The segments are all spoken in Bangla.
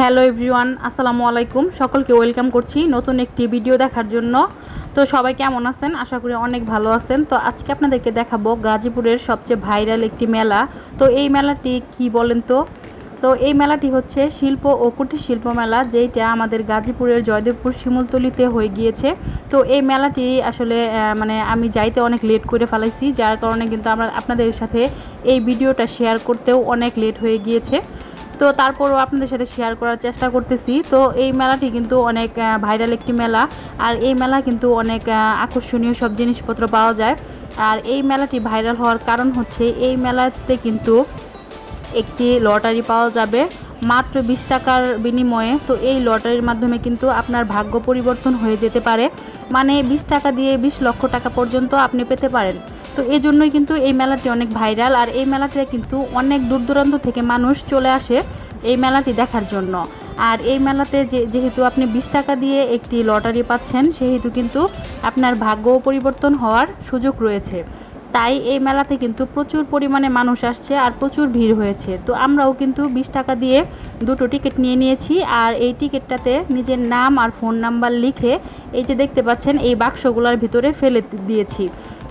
হ্যালো এভরিওয়ান, আসসালামু আলাইকুম। সকলকে ওয়েলকাম করছি নতুন একটি ভিডিও দেখার জন্য। তো সবাই কেমন আছেন? আশা করি অনেক ভালো আছেন। তো আজকে আপনাদেরকে দেখাবো গাজীপুরের সবচেয়ে ভাইরাল একটি মেলা। তো এই মেলাটি কি বলেন তো? তো এই মেলাটি হচ্ছে শিল্প ও কুটির শিল্প মেলা, যেইটা আমাদের গাজীপুরের জয়দেবপুর শিমুলতলিতে হয়ে গিয়েছে। তো এই মেলাটি আসলে মানে আমি যাইতে অনেক লেট করে ফেলাইছি, যার কারণে কিন্তু আমরা আপনাদের সাথে এই ভিডিওটা শেয়ার করতেও অনেক লেট হয়ে গিয়েছে। তো তারপরও আপনাদের সাথে শেয়ার করার চেষ্টা করতেছি। তো এই মেলাটি কিন্তু অনেক ভাইরাল একটি মেলা। আর এই মেলা কিন্তু অনেক আকর্ষণীয় সব জিনিসপত্র পাওয়া যায়। আর এই মেলাটি ভাইরাল হওয়ার কারণ হচ্ছে এই মেলাতে কিন্তু একটি লটারি পাওয়া যাবে মাত্র বিশ টাকার বিনিময়ে। তো এই লটারির মাধ্যমে কিন্তু আপনার ভাগ্য পরিবর্তন হয়ে যেতে পারে। মানে বিশ টাকা দিয়ে বিশ লক্ষ টাকা পর্যন্ত আপনি পেতে পারেন। তো এই জন্যই কিন্তু এই মেলাটি অনেক ভাইরাল আর এই মেলাটিতে কিন্তু অনেক দূর দূরান্ত থেকে মানুষ চলে আসে এই মেলাটি দেখার জন্য। আর এই মেলাতে যে, যেহেতু আপনি বিশ টাকা দিয়ে একটি লটারি পাচ্ছেন, সেহেতু কিন্তু আপনার ভাগ্য পরিবর্তন হওয়ার সুযোগ রয়েছে। তাই এই মেলাতে কিন্তু প্রচুর পরিমাণে মানুষ আসছে আর প্রচুর ভিড় হয়েছে। তো আমরাও কিন্তু বিশ টাকা দিয়ে দুটো টিকিট নিয়ে নিয়েছি আর এই টিকিটটাতে নিজের নাম আর ফোন নাম্বার লিখে এই যে দেখতে পাচ্ছেন, এই বাক্সগুলোর ভিতরে ফেলে দিয়েছি।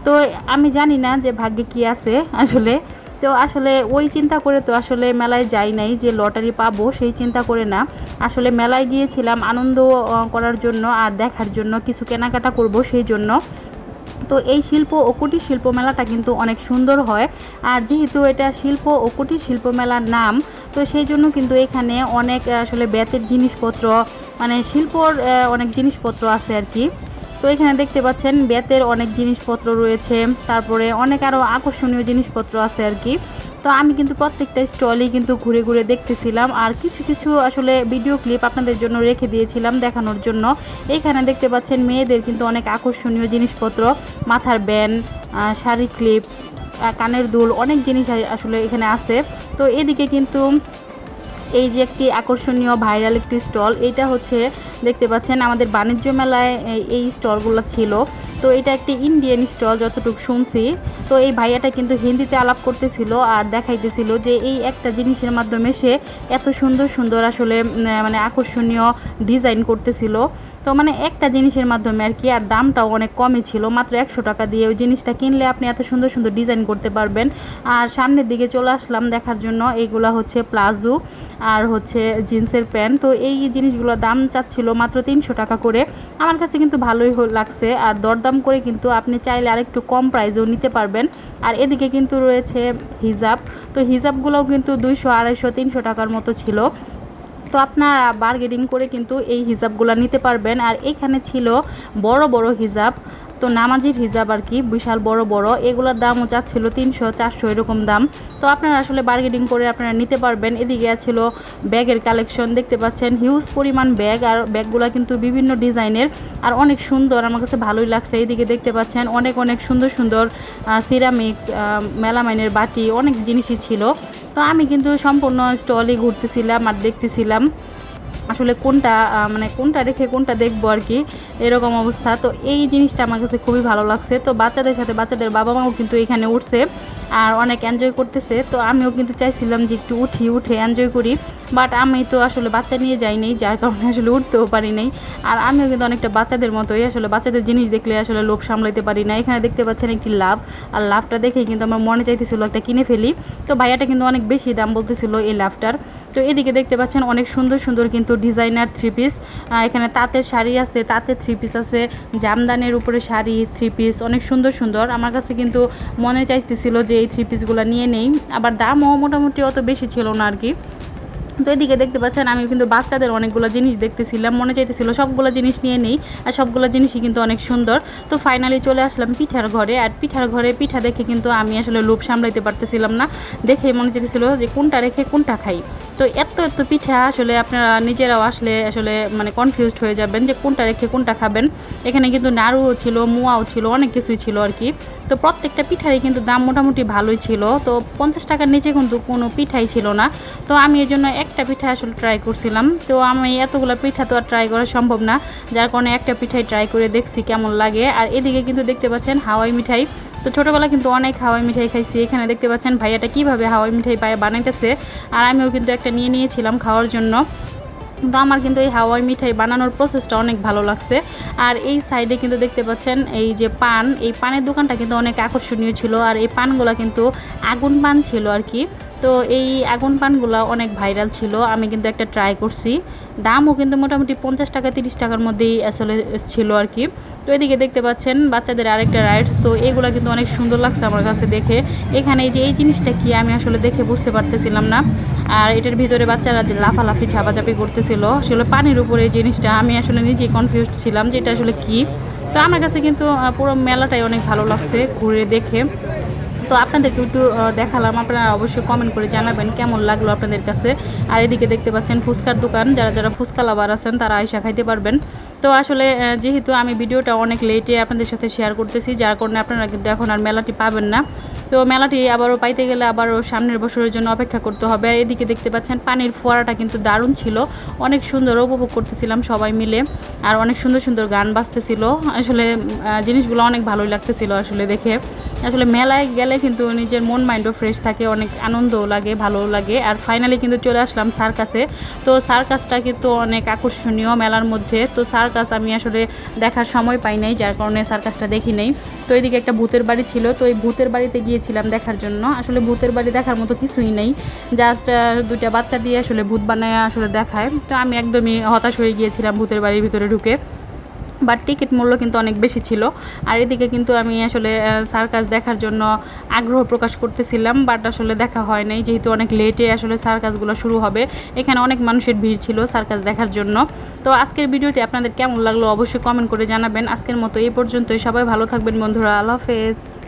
তো আমি জানি না যে ভাগ্যে কি আছে আসলে। তো আসলে ওই চিন্তা করে তো আসলে মেলায় যাই নাই যে লটারি পাবো, সেই চিন্তা করে না। আসলে মেলায় গিয়েছিলাম আনন্দ করার জন্য আর দেখার জন্য কিছু কেনাকাটা করব সেই জন্য। তো এই শিল্প ও কুটির শিল্প মেলাটা কিন্তু অনেক সুন্দর হয়। আর যেহেতু এটা শিল্প ও কুটির শিল্প মেলার নাম, তো সেই জন্য কিন্তু এখানে অনেক, আসলে বেতের জিনিসপত্র মানে শিল্পর অনেক জিনিসপত্র আছে আর কি। তো এখানে দেখতে পাচ্ছেন বেতের অনেক জিনিসপত্র রয়েছে। তারপরে অনেক আরও আকর্ষণীয় জিনিসপত্র আছে আর কি। তো আমি কিন্তু প্রত্যেকটা স্টলই কিন্তু ঘুরে ঘুরে দেখতেছিলাম আর কিছু কিছু আসলে ভিডিও ক্লিপ আপনাদের জন্য রেখে দিয়েছিলাম দেখানোর জন্য। এখানে দেখতে পাচ্ছেন মেয়েদের কিন্তু অনেক আকর্ষণীয় জিনিসপত্র। মাথার ব্যান শাড়ি ক্লিপ কানের দুল অনেক জিনিস আসলে এখানে আছে। তো এদিকে কিন্তু এই যে একটি আকর্ষণীয় ভাইরাল একটি স্টল, এটা হচ্ছে দেখতে পাচ্ছেন আমাদের বাণিজ্য মেলায় এই- স্টলগুলো ছিল। তো এটা একটি ইন্ডিয়ান স্টল যতটুকু শুনছি। তো এই ভাইয়াটা কিন্তু হিন্দিতে আলাপ করতেছিল আর দেখাইতেছিল যে এই একটা জিনিসের মাধ্যমে সে এত সুন্দর সুন্দর আসলে মানে আকর্ষণীয় ডিজাইন করতেছিল। তো মানে একটা জিনিসের মাধ্যমে আর কি, আর দামটাও অনেক কমই ছিল। মাত্র একশো টাকা দিয়ে ওই জিনিসটা কিনলে আপনি এত সুন্দর সুন্দর ডিজাইন করতে পারবেন। আর সামনের দিকে চলে আসলাম দেখার জন্য এইগুলা হচ্ছে প্লাজো আর হচ্ছে জিন্সের প্যান্ট। তো এই জিনিসগুলোর দাম চাচ্ছিল মাত্র তিনশো টাকা করে। আমার কাছে কিন্তু ভালোই লাগছে, আর দরদাম করে কিন্তু আপনি চাইলে আরেকটু কম প্রাইসেও নিতে পারবেন। আর এদিকে কিন্তু রয়েছে হিজাব। তো হিজাবগুলোও কিন্তু দুইশো, আড়াইশো, তিনশো টাকার মতো ছিল। তো আপনারা বার্গেনিং করে কিন্তু এই হিজাবগুলো নিতে পারবেন। আর এখানে ছিল বড় বড় হিজাব তো নামাজির হিজাব আর কি, বিশাল বড় বড়। এগুলোর দামও চাচ্ছিল তিনশো, চারশো এরকম দাম। তো আপনারা আসলে বার্গেনিং করে আপনারা নিতে পারবেন। এদিকে ছিল ব্যাগের কালেকশন দেখতে পাচ্ছেন হিউজ পরিমাণ ব্যাগ আর ব্যাগগুলো কিন্তু বিভিন্ন ডিজাইনের, আর অনেক সুন্দর, আমার কাছে ভালোই লাগছে। এইদিকে দেখতে পাচ্ছেন অনেক অনেক সুন্দর সুন্দর সিরামিক্স মেলামাইনের বাটি, অনেক জিনিসই ছিল। তো আমি কিন্তু সম্পূর্ণ স্টলই ঘুরতেছিলাম আর দেখতেছিলাম আসলে কোনটা মানে কোনটা দেখে কোনটা দেখব আর কি, এরকম অবস্থা। তো এই জিনিসটা আমার কাছে খুবই ভালো লাগছে। তো বাচ্চাদের সাথে বাচ্চাদের বাবা মাও কিন্তু এখানে উঠছে আর অনেক এনজয় করতেছে। তো আমিও কিন্তু চাইছিলাম যে একটু উঠি, উঠে এনজয় করি। বাট আমি তো আসলে বাচ্চা নিয়ে যাই নাই, যার কারণে আসলে উঠতেও পারি নাই। আর আমিও কিন্তু অনেকটা বাচ্চাদের মতোই আসলে বাচ্চাদের জিনিস দেখলে আসলে লোভ সামলাইতে পারি না। এখানে দেখতে পাচ্ছেন একটি লাভ, আর লাভটা দেখেই কিন্তু আমার মনে চাইতেছিল একটা কিনে ফেলি। তো ভাইয়াটা কিন্তু অনেক বেশি দাম বলতেছিল এই লাভটার। তো এদিকে দেখতে পাচ্ছেন অনেক সুন্দর সুন্দর কিন্তু ডিজাইনার থ্রি পিস এখানে তাঁতের শাড়ি আছে, তাঁতের থ্রি পিস আছে, জামদানের উপরে শাড়ি থ্রি পিস অনেক সুন্দর সুন্দর। আমার কাছে কিন্তু মনে চাইতেছিল যে এই থ্রি পিসগুলো নিয়ে নেই, আবার দামও মোটামুটি অত বেশি ছিল না আর কি। তো এদিকে দেখতে পাচ্ছেন, আমি কিন্তু বাচ্চাদের অনেকগুলো জিনিস দেখতেছিলাম, মনে চাইতেছিল সবগুলো জিনিস নিয়ে নেই, আর সবগুলো জিনিসই কিন্তু অনেক সুন্দর। তো ফাইনালি চলে আসলাম পিঠার ঘরে, আর পিঠার ঘরে পিঠা দেখে কিন্তু আমি আসলে লোভ সামলাইতে পারতেছিলাম না দেখে মনে চাইতেছিল যে কোনটা রেখে কোনটা খাই। তো এত এত পিঠা আসলে আপনারা নিজেরাও আসলে আসলে মানে কনফিউজড হয়ে যাবেন যে কোনটা রেখে কোনটা খাবেন। এখানে কিন্তু নাড়ুও ছিল, মুয়াও ছিল, অনেক কিছুই ছিল আর কি। তো প্রত্যেকটা পিঠারই কিন্তু দাম মোটামুটি ভালোই ছিল, তো পঞ্চাশ টাকার নিচে কিন্তু কোনো পিঠাই ছিল না। তো আমি এই জন্য একটা পিঠা আসলে ট্রাই করছিলাম। তো আমি এতগুলো পিঠা তো আর ট্রাই করা সম্ভব না। যার কারণে একটা পিঠাই ট্রাই করে দেখছি কেমন লাগে। আর এদিকে কিন্তু দেখতে পাচ্ছেন হাওয়াই মিঠাই। তো ছোটোবেলা কিন্তু অনেক হাওয়াই মিঠাই খাইছি। এখানে দেখতে পাচ্ছেন ভাইয়াটা কীভাবে হাওয়াই মিঠাই পায়ে বানাইতেছে। আর আমিও কিন্তু একটা নিয়ে নিয়েছিলাম খাওয়ার জন্য। কিন্তু আমার কিন্তু এই হাওয়াই মিঠাই বানানোর প্রসেসটা অনেক ভালো লাগছে। আর এই সাইডে কিন্তু দেখতে পাচ্ছেন এই যে পান। এই পানের দোকানটা কিন্তু অনেক আকর্ষণীয় ছিল। আর এই পানগুলো কিন্তু আগুন পান ছিল আর কি। তো এই আগুন পানগুলো অনেক ভাইরাল ছিল, আমি কিন্তু একটা ট্রাই করছি। দামও কিন্তু মোটামুটি পঞ্চাশ টাকা, তিরিশ টাকার মধ্যেই আসলে ছিল আর কি। তো এদিকে দেখতে পাচ্ছেন, বাচ্চাদের আরেকটা রাইডস তো এগুলো কিন্তু অনেক সুন্দর লাগছে আমার কাছে দেখে। এখানে যে এই জিনিসটা কি, আমি আসলে দেখে বুঝতে পারতেছিলাম না। আর এটার ভিতরে বাচ্চারা যে লাফালাফি, ঝাপাঝাপি করতেছিল আসলে পানির উপরে এই জিনিসটা, আমি আসলে নিজেই কনফিউজ ছিলাম যে এটা আসলে কি। তো আমার কাছে কিন্তু পুরো মেলাটাই অনেক ভালো লাগছে ঘুরে দেখে। তো আপনাদেরকে একটু দেখালাম। আপনারা অবশ্যই কমেন্ট করে জানাবেন কেমন লাগল আপনাদের কাছে। আর এদিকে দেখতে পাচ্ছেন ফুচকার দোকান। যারা যারা ফুচকা লাভার আছেন, তারা আয়সা খাইতে পারবেন। তো আসলে যেহেতু আমি ভিডিওটা অনেক লেটে আপনাদের সাথে শেয়ার করতেছি, যার কারণে আপনারা কিন্তু এখন আর মেলাটি পাবেন না। তো মেলাটি আবারও পাইতে গেলে আবারও সামনের বছরের জন্য অপেক্ষা করতে হবে। আর এদিকে দেখতে পাচ্ছেন পানির ফোয়ারাটা কিন্তু দারুণ ছিল। অনেক সুন্দর উপভোগ করতেছিলাম সবাই মিলে। আর অনেক সুন্দর সুন্দর গান বাজতেছিল। আসলে জিনিসগুলো অনেক ভালোই লাগতেছিল আসলে দেখে। আসলে মেলায় গেলে কিন্তু নিজের মন মাইন্ডও ফ্রেশ থাকে, অনেক আনন্দও লাগে, ভালোও লাগে। আর ফাইনালি কিন্তু চলে আসলাম সার্কাসে তো সার্কাসটা কিন্তু অনেক আকর্ষণীয় মেলার মধ্যে। তো সার্কাস আমি আসলে দেখার সময় পাই নাই, যার কারণে সার্কাসটা দেখি নাই। তো এদিকে একটা ভূতের বাড়ি ছিল। তো এই ভূতের বাড়িতে গিয়েছিলাম দেখার জন্য। আসলে ভূতের বাড়ি দেখার মতো কিছুই নেই। জাস্ট দুইটা বাচ্চা দিয়ে আসলে ভূত বানায় আসলে দেখায়। তো আমি একদমই হতাশ হয়ে গিয়েছিলাম ভূতের বাড়ির ভিতরে ঢুকে। বাট টিকিট মূল্য কিন্তু অনেক বেশি ছিল। আর এদিকে কিন্তু আমি আসলে সার্কাস দেখার জন্য আগ্রহ প্রকাশ করতেছিলাম, বাট আসলে দেখা হয় নাই, যেহেতু অনেক লেটে আসলে সার্কাসগুলো শুরু হবে। এখানে অনেক মানুষের ভিড় ছিল সার্কাস দেখার জন্য। তো আজকের ভিডিওটি আপনাদের কেমন লাগল অবশ্যই কমেন্ট করে জানাবেন। আজকের মতো এই পর্যন্তই, সবাই ভালো থাকবেন বন্ধুরা, আল্লাহ হাফেজ।